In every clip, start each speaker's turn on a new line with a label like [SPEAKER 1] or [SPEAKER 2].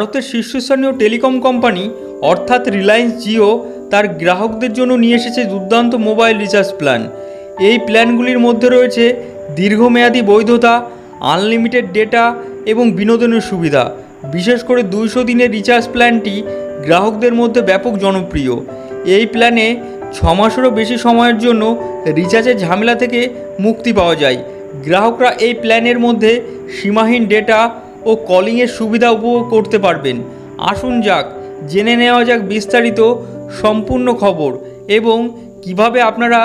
[SPEAKER 1] ভারতের শীর্ষস্থানীয় telecom company, অর্থাৎ রিলায়েন্স জিও, তার গ্রাহকদের জন্য নিয়ে এসেছে দুর্দান্ত মোবাইল রিচার্জ প্ল্যান। এই প্ল্যানগুলির মধ্যে রয়েছে দীর্ঘমেয়াদী বৈধতা, আনলিমিটেড ডেটা এবং বিনোদনের সুবিধা। বিশেষ করে দুইশো দিনের রিচার্জ প্ল্যানটি গ্রাহকদের মধ্যে ব্যাপক জনপ্রিয়। এই প্ল্যানে ছ মাসেরও বেশি সময়ের জন্য রিচার্জের ঝামেলা থেকে মুক্তি পাওয়া যায়। গ্রাহকরা এই প্ল্যানের মধ্যে সীমাহীন ডেটা ও কলিংয়ের সুবিধা উপভোগ করতে পারবেন। আসুন যাক, জেনে নেওয়া যাক বিস্তারিত সম্পূর্ণ খবর এবং কীভাবে আপনারা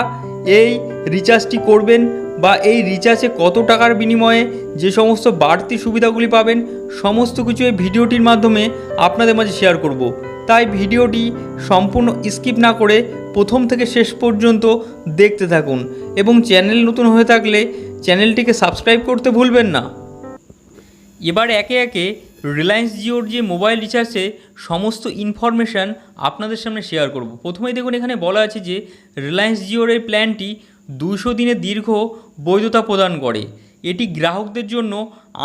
[SPEAKER 1] এই রিচার্জটি করবেন বা এই রিচার্জে কত টাকার বিনিময়ে যে সমস্ত বাড়তি সুবিধাগুলি পাবেন, সমস্ত কিছু এই ভিডিওটির মাধ্যমে আপনাদের মাঝে শেয়ার করব। তাই ভিডিওটি সম্পূর্ণ স্কিপ না করে প্রথম থেকে শেষ পর্যন্ত দেখতে থাকুন এবং চ্যানেল নতুন হয়ে থাকলে চ্যানেলটিকে সাবস্ক্রাইব করতে ভুলবেন না। এবার একে একে রিলায়েন্স জিওর যে মোবাইল রিচার্জে সমস্ত ইনফরমেশান আপনাদের সামনে শেয়ার করব। প্রথমেই দেখুন, এখানে বলা আছে যে রিলায়েন্স জিওর এই প্ল্যানটি দুশো দিনের দীর্ঘ বৈধতা প্রদান করে। এটি গ্রাহকদের জন্য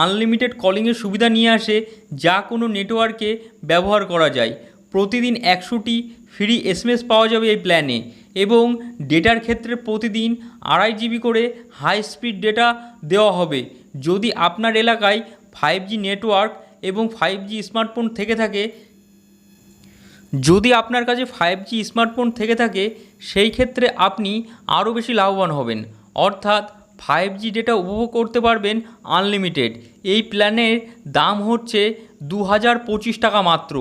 [SPEAKER 1] আনলিমিটেড কলিংয়ের সুবিধা নিয়ে আসে, যা কোনো নেটওয়ার্কে ব্যবহার করা যায়। প্রতিদিন একশোটি ফ্রি এসএমএস পাওয়া যাবে এই প্ল্যানে এবং ডেটার ক্ষেত্রে প্রতিদিন আড়াই জিবি করে হাই স্পিড ডেটা দেওয়া হবে। যদি আপনার এলাকায় ফাইভ জি নেটওয়ার্ক এবং ফাইভ জি স্মার্টফোন থেকে থাকে, যদি আপনার কাছে ফাইভ জি স্মার্টফোন থেকে থাকে, সেই ক্ষেত্রে আপনি আরও বেশি লাভবান হবেন। অর্থাৎ ফাইভ জি ডেটা উপভোগ করতে পারবেন আনলিমিটেড এই প্ল্যানের দাম হচ্ছে দু হাজার পঁচিশ টাকা মাত্র।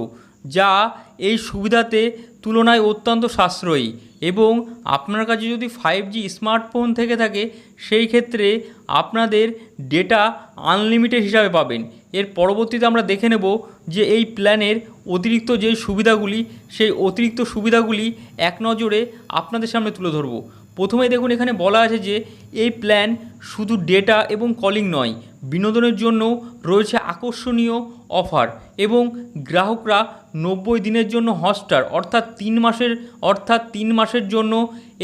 [SPEAKER 1] যা এই সুবিধাতে তুলনায় অত্যন্ত সাশ্রয়ী এবং আপনার কাছে যদি ফাইভ জি স্মার্টফোন থেকে থাকে, সেই ক্ষেত্রে আপনাদের ডেটা আনলিমিটেড হিসাবে পাবেন। এর পরবর্তীতে আমরা দেখে নেব যে এই প্ল্যানের অতিরিক্ত যে সুবিধাগুলি, সেই অতিরিক্ত সুবিধাগুলি এক নজরে আপনাদের সামনে তুলে ধরব। প্রথমেই দেখুন এখানে বলা আছে যে এই প্ল্যান শুধু ডেটা এবং কলিং নয় বিনোদনের জন্য রয়েছে আকর্ষণীয় অফার এবং গ্রাহকরা নব্বই দিনের জন্য হটস্টার অর্থাৎ তিন মাসের, অর্থাৎ তিন মাসের জন্য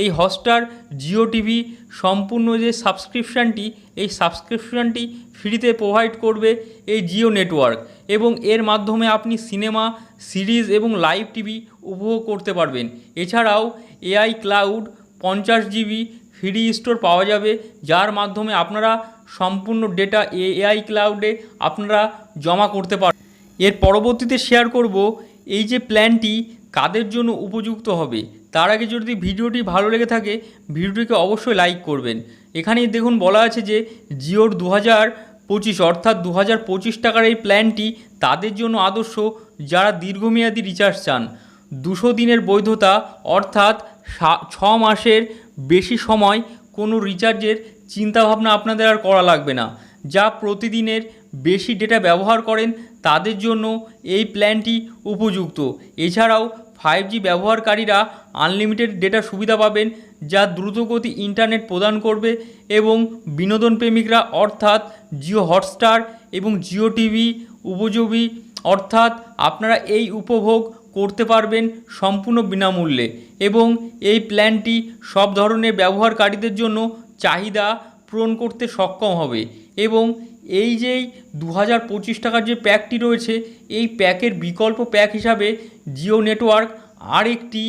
[SPEAKER 1] এই হটস্টার, জিও টিভি, সম্পূর্ণ যে সাবস্ক্রিপশানটি, এই সাবস্ক্রিপশানটি ফ্রিতে প্রোভাইড করবে এই জিও নেটওয়ার্ক এবং এর মাধ্যমে আপনি সিনেমা, সিরিজ এবং লাইভ টিভি উপভোগ করতে পারবেন। এছাড়াও এআই ক্লাউড পঞ্চাশ জিবি ফ্রি স্টোর পাওয়া যাবে, যার মাধ্যমে আপনারা সম্পূর্ণ ডেটা এআই ক্লাউডে আপনারা জমা করতে পার এর পরবর্তীতে শেয়ার করব এই যে প্ল্যানটি কাদের জন্য উপযুক্ত হবে। তার আগে যদি ভিডিওটি ভালো লেগে থাকে, ভিডিওটিকে অবশ্যই লাইক করবেন। এখানেই দেখুন বলা আছে যে, জিওর দু হাজার পঁচিশ অর্থাৎ দু হাজার পঁচিশ টাকার এই প্ল্যানটি তাদের জন্য আদর্শ যারা দীর্ঘমেয়াদী রিচার্জ চান। দুশো দিনের বৈধতা অর্থাৎ ছ মাসের বেশি সময় কোনো রিচার্জের চিন্তাভাবনা আপনাদের আর করা লাগবে না। যা প্রতিদিনের বেশি ডেটা ব্যবহার করেন, তাদের জন্য এই প্ল্যানটি উপযুক্ত। এছাড়াও ফাইভ জি ব্যবহারকারীরা আনলিমিটেড ডেটা সুবিধা পাবেন, যা দ্রুতগতি ইন্টারনেট প্রদান করবে এবং বিনোদন প্রেমিকরা অর্থাৎ জিও হটস্টার এবং জিও টিভি উপযোগী, অর্থাৎ আপনারা এই উপভোগ করতে পারবেন সম্পূর্ণ বিনামূল্যে। এবং এই প্ল্যানটি সব ধরনের ব্যবহারকারীদের জন্য চাহিদা পূরণ করতে সক্ষম হবে এবং এই যেই দু হাজার পঁচিশ টাকার যে প্যাকটি রয়েছে, এই প্যাকের বিকল্প প্যাক হিসাবে জিও নেটওয়ার্ক আর একটি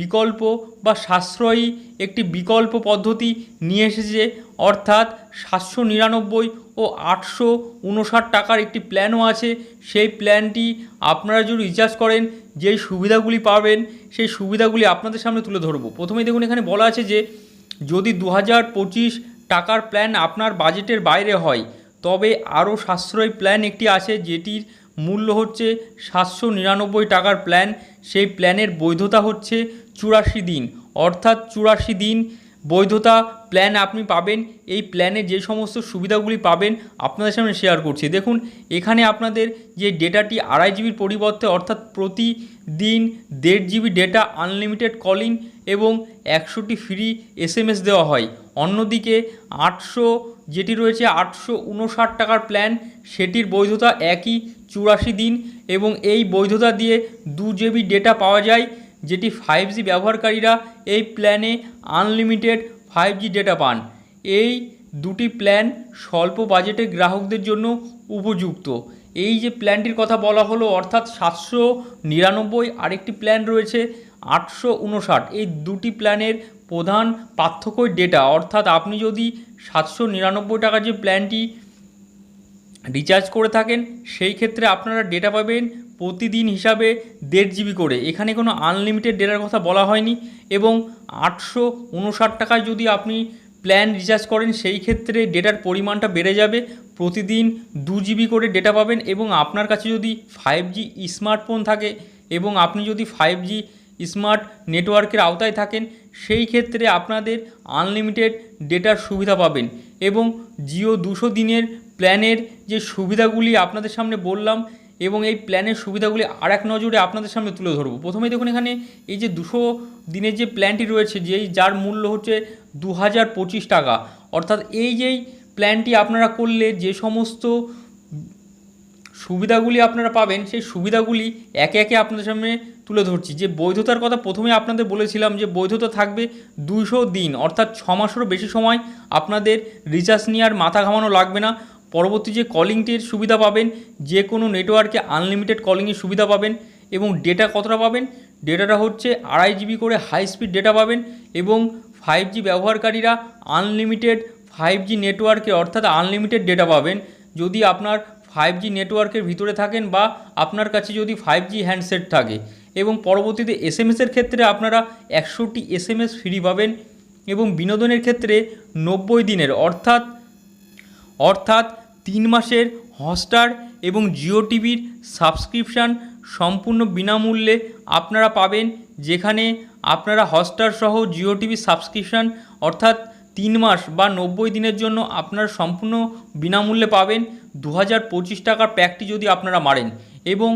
[SPEAKER 1] বিকল্প বা সাশ্রয়ী একটি বিকল্প পদ্ধতি নিয়ে এসেছে, অর্থাৎ সাতশো নিরানব্বই ও আটশো উনষাট টাকার একটি প্ল্যানও আছে। সেই প্ল্যানটি আপনারা যদি রিচার্জ করেন, যেই সুবিধাগুলি পাবেন, সেই সুবিধাগুলি আপনাদের সামনে তুলে ধরব। প্রথমেই দেখুন, এখানে বলা আছে যে যদি দু হাজার পঁচিশ টাকার প্ল্যান আপনার বাজেটের বাইরে হয়, তবে আরও সাশ্রয়ী প্ল্যান একটি আছে যেটির মূল্য হচ্ছে সাতশো নিরানব্বই টাকার প্ল্যান সেই প্ল্যানের বৈধতা হচ্ছে চুরাশি দিন। অর্থাৎ চুরাশি দিন বৈধতা প্ল্যান আপনি পাবেন, এই প্ল্যানে যে সমস্ত সুবিধাগুলি পাবেন আপনাদের সামনে শেয়ার করছি। দেখুন, এখানে আপনাদের যে ডেটাটি আড়াই জিবির পরিবর্তে অর্থাৎ প্রতিদিন দেড় জিবি ডেটা আনলিমিটেড কলিং এবং একশোটি ফ্রি এসএমএস দেওয়া হয়। অন্যদিকে আটশো যেটি রয়েছে, আটশো উনষাট টাকার প্ল্যান সেটির বৈধতা একই চুরাশি দিন এবং এই বৈধতা দিয়ে দু জিবি ডেটা পাওয়া যায়। যেটি ফাইভ জি ব্যবহারকারীরা এই প্ল্যানে আনলিমিটেড ফাইভ জি ডেটা পান। এই দুটি প্ল্যান স্বল্প বাজেটের গ্রাহকদের জন্য উপযুক্ত। এই যে প্ল্যানটির কথা বলা হলো, অর্থাৎ সাতশো নিরানব্বই আরেকটি প্ল্যান রয়েছে, আটশো উনষাট। এই দুটি প্ল্যানের প্রধান পার্থক্যই ডেটা অর্থাৎ আপনি যদি সাতশো নিরানব্বই টাকার যে প্ল্যানটি রিচার্জ করে থাকেন, সেই ক্ষেত্রে আপনারা ডেটা পাবেন প্রতিদিন হিসাবে দেড় জিবি করে। এখানে কোনো আনলিমিটেড ডেটার কথা বলা হয়নি এবং আটশো উনষাট টাকায় যদি আপনি প্ল্যান রিচার্জ করেন, সেই ক্ষেত্রে ডেটার পরিমাণটা বেড়ে যাবে। প্রতিদিন দু জিবি করে ডেটা পাবেন এবং আপনার কাছে যদি ফাইভ জি স্মার্টফোন থাকে এবং আপনি যদি ফাইভ জি স্মার্ট নেটওয়ার্কের আওতায় থাকেন, সেই ক্ষেত্রে আপনাদের আনলিমিটেড ডেটার সুবিধা পাবেন এবং জিও দুশো দিনের প্ল্যানের যে সুবিধাগুলি আপনাদের সামনে বললাম এবং এই প্ল্যানের সুবিধাগুলি আর এক নজরে আপনাদের সামনে তুলে ধরবো। প্রথমেই দেখুন এখানে এই যে দুশো দিনের যে প্ল্যানটি রয়েছে, যেই যার মূল্য হচ্ছে দু হাজার পঁচিশ টাকা। অর্থাৎ এই যেই প্ল্যানটি আপনারা করলে যে সমস্ত সুবিধাগুলি আপনারা পাবেন, সেই সুবিধাগুলি একে একে আপনাদের সামনে তুলে ধরছি। যে বৈধতার কথা প্রথমে আপনাদের বলেছিলাম যে বৈধতা থাকবে দুশো দিন, অর্থাৎ ছ মাসেরও বেশি সময় আপনাদের রিচার্জ নিয়ে আর মাথা ঘামানো লাগবে না। পরবর্তী যে কলিংটির সুবিধা পাবেন, যে কোনো নেটওয়ার্কে আনলিমিটেড কলিংয়ের সুবিধা পাবেন এবং ডেটা কতটা পাবেন? ডেটাটা হচ্ছে আড়াই জিবি করে হাই স্পিড ডেটা পাবেন এবং ফাইভ জি ব্যবহারকারীরা আনলিমিটেড ফাইভ জি নেটওয়ার্কে অর্থাৎ আনলিমিটেড ডেটা পাবেন। যদি আপনার ফাইভ জি নেটওয়ার্কের ভিতরে থাকেন বা আপনার কাছে যদি ফাইভ জি হ্যান্ডসেট থাকে এবং পরবর্তীতে এস এম এসের ক্ষেত্রে আপনারা একশোটি এস এম এস ফ্রি পাবেন এবং বিনোদনের ক্ষেত্রে নব্বই দিনের অর্থাৎ অর্থাৎ তিন মাসের হটস্টার এবং জিও টিভির সাবস্ক্রিপশান সম্পূর্ণ বিনামূল্যে আপনারা পাবেন, যেখানে আপনারা হটস্টার সহ জিও টিভির সাবস্ক্রিপশান অর্থাৎ তিন মাস বা নব্বই দিনের জন্য আপনারা সম্পূর্ণ বিনামূল্যে পাবেন। দু হাজার পঁচিশ টাকার প্যাকটি যদি আপনারা মারেন এবং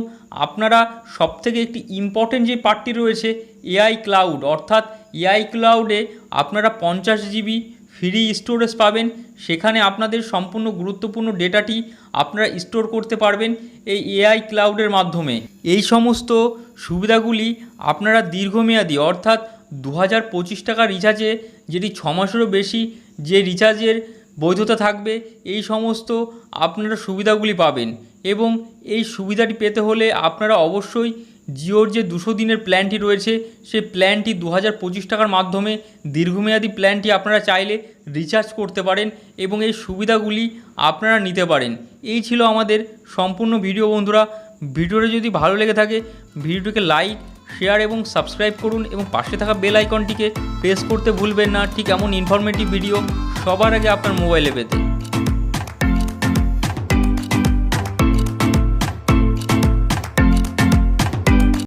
[SPEAKER 1] আপনারা সবথেকে একটি ইম্পর্টেন্ট যে পার্টটি রয়েছে, এআই ক্লাউড, অর্থাৎ এআই ক্লাউডে আপনারা পঞ্চাশ জিবি ফ্রি স্টোরেজ পাবেন। সেখানে আপনাদের সম্পূর্ণ গুরুত্বপূর্ণ ডেটাটি আপনারা স্টোর করতে পারবেন এই এআই ক্লাউডের মাধ্যমে। এই সমস্ত সুবিধাগুলি আপনারা দীর্ঘমেয়াদী, অর্থাৎ দু হাজার পঁচিশ টাকা রিচার্জে যেটি ছ মাসেরও বেশি যে রিচার্জের বৈধতা থাকবে, এই সমস্ত আপনারা সুবিধাগুলি পাবেন। এবং এই সুবিধাটি পেতে হলে আপনারা অবশ্যই জিওর যে দুশো দিনের প্ল্যানটি রয়েছে সেই প্ল্যানটি দু হাজার পঁচিশ টাকার মাধ্যমে দীর্ঘমেয়াদী প্ল্যানটি আপনারা চাইলে রিচার্জ করতে পারেন এবং এই সুবিধাগুলি আপনারা নিতে পারেন। এই ছিল আমাদের সম্পূর্ণ ভিডিও বন্ধুরা। ভিডিওটা যদি ভালো লেগে থাকে, ভিডিওটিকে লাইক, শেয়ার এবং সাবস্ক্রাইব করুন এবং পাশে থাকা বেল আইকনটিকে প্রেস করতে ভুলবেন না। ঠিক এমন ইনফরমেটিভ ভিডিও সবার আগে আপনার মোবাইলে পেতে।